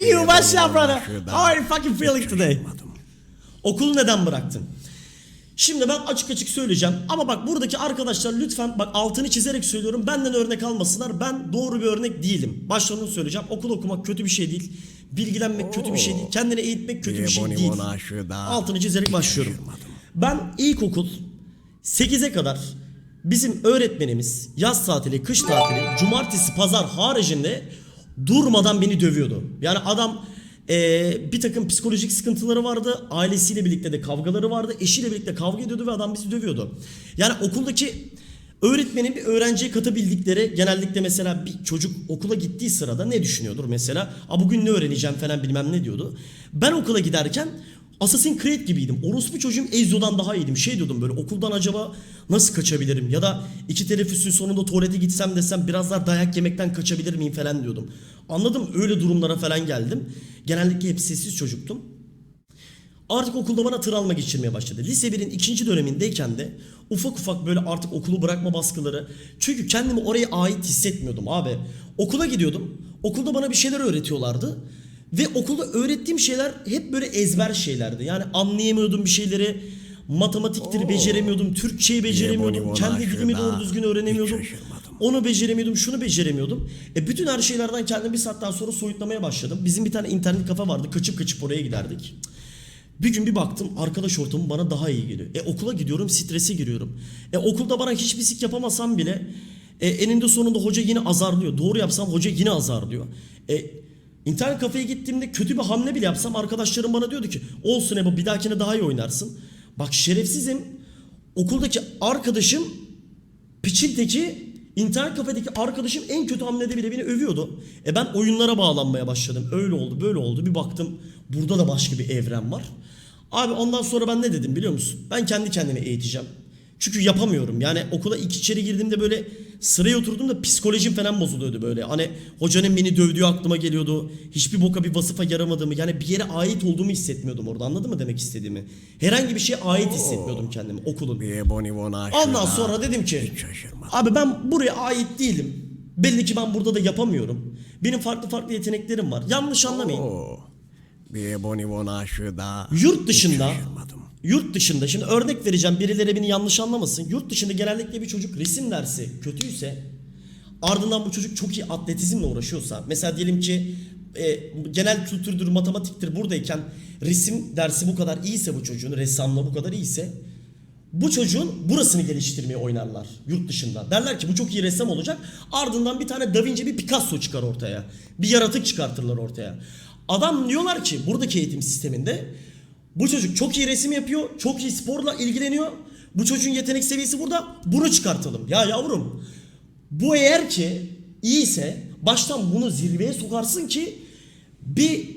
You, what's up brother? How are you fucking feeling today? Okulu neden bıraktın? Şimdi ben açık açık söyleyeceğim ama bak buradaki arkadaşlar lütfen bak altını çizerek söylüyorum benden örnek almasınlar ben doğru bir örnek değilim. Baştan onu söyleyeceğim okul okumak kötü bir şey değil. Bilgilenmek kötü bir şey değil. Kendini eğitmek kötü bir şey değil. Altını çizerek başlıyorum. Ben ilkokul 8'e kadar bizim öğretmenimiz yaz tatili, kış tatili, cumartesi, pazar haricinde durmadan beni dövüyordu. Yani adam eee, bir takım psikolojik sıkıntıları vardı. Ailesiyle birlikte de kavgaları vardı. Eşiyle birlikte kavga ediyordu ve adam bizi dövüyordu. Yani okuldaki öğretmenin bir öğrenciye katabildikleri genellikle mesela bir çocuk okula gittiği sırada ne düşünüyordur mesela? A bugün ne öğreneceğim falan bilmem ne diyordu. Ben okula giderken Assassin's Creed gibiydim. Orospu çocuğum Ezio'dan daha iyiydim. Şey diyordum böyle okuldan acaba nasıl kaçabilirim? Ya da iki teneffüsün sonunda tuvalete gitsem desem biraz daha dayak yemekten kaçabilir miyim falan diyordum. Anladım öyle durumlara falan geldim. Genellikle hep sessiz çocuktum. Artık okulda bana travma geçirmeye başladı. Lise 1'in ikinci dönemindeyken de ufak ufak böyle artık okulu bırakma baskıları. Çünkü kendimi oraya ait hissetmiyordum abi. Okula gidiyordum. Okulda bana bir şeyler öğretiyorlardı. Ve okulda öğrettiğim şeyler hep böyle ezber şeylerdi. Yani anlayamıyordum bir şeyleri. Matematiktir beceremiyordum. Türkçeyi beceremiyordum. Kendi dilimi doğru düzgün öğrenemiyordum. Onu beceremiyordum, şunu beceremiyordum. E bütün her şeylerden kendimi bir saatten sonra soyutlamaya başladım. Bizim bir tane internet kafe vardı. Kaçıp kaçıp oraya giderdik. Bir gün bir baktım arkadaş ortamı bana daha iyi geliyor. E okula gidiyorum strese giriyorum. E okulda bana hiçbir sik yapamasam bile e, eninde sonunda hoca yine azarlıyor. Doğru yapsam hoca yine azarlıyor. E internet kafeye gittiğimde kötü bir hamle bile yapsam arkadaşlarım bana diyordu ki olsun Ebo bir dahakine daha iyi oynarsın. Bak şerefsizim okuldaki arkadaşım Piçin teki internet kafedeki arkadaşım en kötü hamlede bile beni övüyordu. E ben oyunlara bağlanmaya başladım. Öyle oldu böyle oldu. Bir baktım burada da başka bir evren var. Abi ondan sonra ben ne dedim biliyor musun? Ben kendi kendime eğiteceğim. Çünkü yapamıyorum. Yani okula ilk içeri girdiğimde böyle sıraya oturduğumda psikolojim falan bozuluyordu böyle. Hani hocanın beni dövdüğü aklıma geliyordu. Hiçbir boka bir vasıfa yaramadığımı yani bir yere ait olduğumu hissetmiyordum orada. Anladın mı demek istediğimi? Herhangi bir şeye ait hissetmiyordum kendimi okulun. Ondan sonra dedim ki abi ben buraya ait değilim. Belli ki ben burada da yapamıyorum. Benim farklı farklı yeteneklerim var. Yanlış anlamayın. Yurt dışında. Yurt dışında şimdi örnek vereceğim birileri beni yanlış anlamasın. Yurt dışında genellikle bir çocuk resim dersi kötüyse ardından bu çocuk çok iyi atletizmle uğraşıyorsa mesela diyelim ki e, genel kültürdür matematiktir buradayken resim dersi bu kadar iyiyse bu çocuğun ressamla bu kadar iyiyse bu çocuğun burasını geliştirmeye oynarlar yurt dışında. Derler ki bu çok iyi ressam olacak. Ardından bir tane Da Vinci bir Picasso çıkar ortaya. Bir yaratık çıkartırlar ortaya. Adam diyorlar ki buradaki eğitim sisteminde bu çocuk çok iyi resim yapıyor, çok iyi sporla ilgileniyor. Bu çocuğun yetenek seviyesi burada. Bunu çıkartalım. Ya yavrum bu eğer ki iyiyse baştan bunu zirveye sokarsın ki bir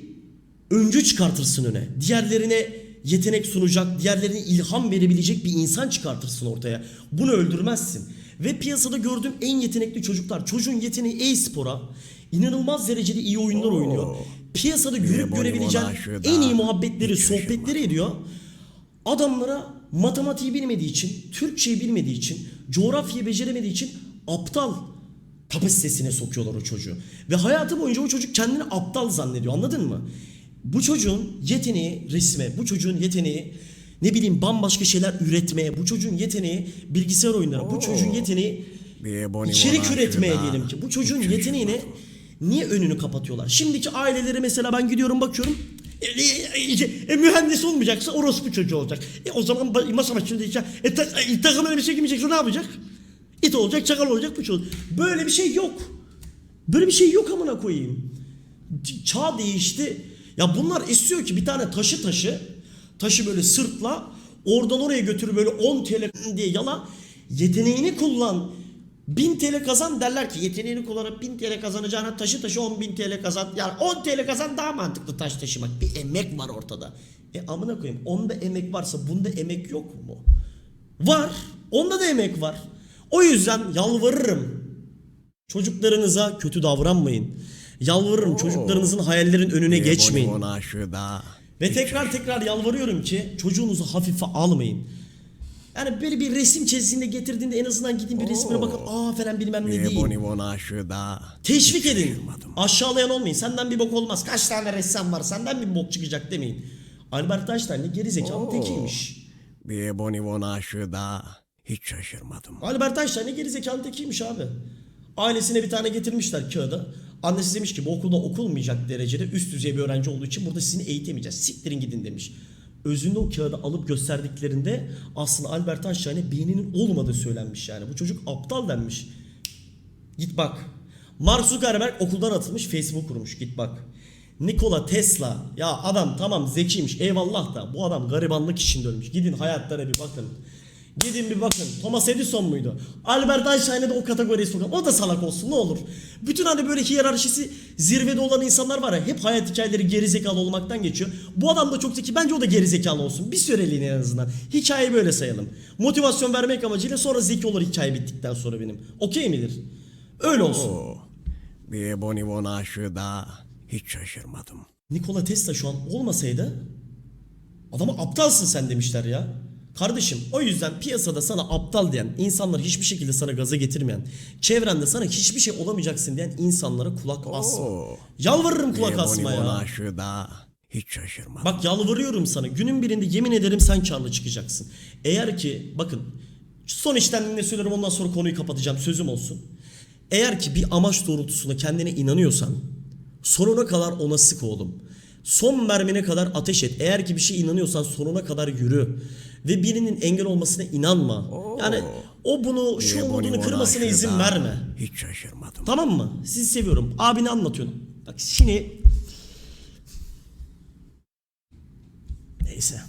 öncü çıkartırsın öne. Diğerlerine yetenek sunacak, diğerlerine ilham verebilecek bir insan çıkartırsın ortaya. Bunu öldürmezsin. Ve piyasada gördüğüm en yetenekli çocuklar. Çocuğun yeteneği e-spora. inanılmaz derecede iyi oyunlar oynuyor. Piyasada görüp Leboni görebileceğin en iyi muhabbetleri, sohbetleri ediyor. Adamlara matematiği bilmediği için, Türkçeyi bilmediği için, coğrafyayı beceremediği için aptal kapasitesine sokuyorlar o çocuğu. Ve hayatı boyunca o çocuk kendini aptal zannediyor anladın mı? Bu çocuğun yeteneği resme, bu çocuğun yeteneği ne bileyim bambaşka şeyler üretmeye, bu çocuğun yeteneği bilgisayar oyunları, bu çocuğun yeteneği içerik üretmeye diyelim ki. Bu çocuğun şaşırmadım. Niye önünü kapatıyorlar? Şimdiki ailelere mesela ben gidiyorum bakıyorum. E, e, e, e, mühendis olmayacaksa orospu çocuğu olacak. E, o zaman masa başında işte, e, ta, e, takım elbise giymeyecekse ne yapacak? İt olacak, çakal olacak, bu çocuk. Böyle bir şey yok. Böyle bir şey yok amına koyayım. Çağ değişti. Ya bunlar istiyor ki bir tane taşı taşı, taşı böyle sırtla oradan oraya götür böyle 10 TL diye yala. Yeteneğini kullan. 1000 TL kazan derler ki yeteneğini kullanıp 1000 TL kazanacağına taşı taşı 10.000 TL kazan. Yani 10 TL kazan daha mantıklı taş taşımak. Bir emek var ortada. E amına koyayım onda emek varsa bunda emek yok mu? Var. Onda da emek var. O yüzden yalvarırım. Çocuklarınıza kötü davranmayın. Yalvarırım çocuklarınızın hayallerin önüne geçmeyin. Ve tekrar tekrar yalvarıyorum ki çocuğunuzu hafife almayın. Yani böyle bir resim çizdiğinde getirdiğinde en azından gidin bir resmine bakın aa falan bilmem ne değil. Teşvik edin. Aşağılayan olmayın. Senden bir bok olmaz. Kaç tane ressam var? Senden bir bok çıkacak demeyin. Albert Einstein de geri zekalı Oo. tekiymiş. Bir Bonnie Von aşığda. Hiç şaşırmadım. Albert Einstein de geri zekalı tekiymiş abi. Ailesine bir tane getirmişler kağıda. Annesi demiş ki bu okulda okulmayacak derecede üst düzey bir öğrenci olduğu için burada sizin eğitemeyeceğiz. Siktirin gidin demiş. Özünde o kağıdı alıp gösterdiklerinde aslında Albert Einstein'e beyninin olmadığı söylenmiş yani. Bu çocuk aptal denmiş. Git bak. Mark Zuckerberg okuldan atılmış Facebook kurmuş git bak. Nikola Tesla ya adam tamam zekiymiş eyvallah da bu adam garibanlık içinde ölmüş. Gidin hayatlara bir bakın. Gidin bir bakın. Thomas Edison muydu? Albert Einstein'ı da o kategoriye sokan. O da salak olsun ne olur. Bütün hani böyle hiyerarşisi zirvede olan insanlar var ya hep hayat hikayeleri gerizekalı olmaktan geçiyor. Bu adam da çok zeki. Bence o da gerizekalı olsun. Bir süreliğine en azından. Hikayeyi böyle sayalım. Motivasyon vermek amacıyla sonra zeki olur hikaye bittikten sonra benim. Okey midir? Öyle olsun. Oo. Bir Bonnie Von aşığda. Hiç şaşırmadım. Nikola Tesla şu an olmasaydı adama aptalsın sen demişler ya. Kardeşim o yüzden piyasada sana aptal diyen, insanlar hiçbir şekilde sana gaza getirmeyen, çevrende sana hiçbir şey olamayacaksın diyen insanlara kulak asma. Oo. Yalvarırım kulak asma ya. aşığda. Hiç şaşırmadım. Bak yalvarıyorum sana. Günün birinde yemin ederim sen karlı çıkacaksın. Eğer ki bakın son işlemliğinde söylerim ondan sonra konuyu kapatacağım sözüm olsun. Eğer ki bir amaç doğrultusunda kendine inanıyorsan sonuna kadar ona sık oğlum. Son mermine kadar ateş et. Eğer ki bir şey inanıyorsan sonuna kadar yürü. Ve birinin engel olmasına inanma. Yani o bunu şu umudunu kırmasına izin verme. Hiç şaşırmadım. Tamam mı? Sizi seviyorum. Abini anlatıyorum. Bak şimdi... Neyse.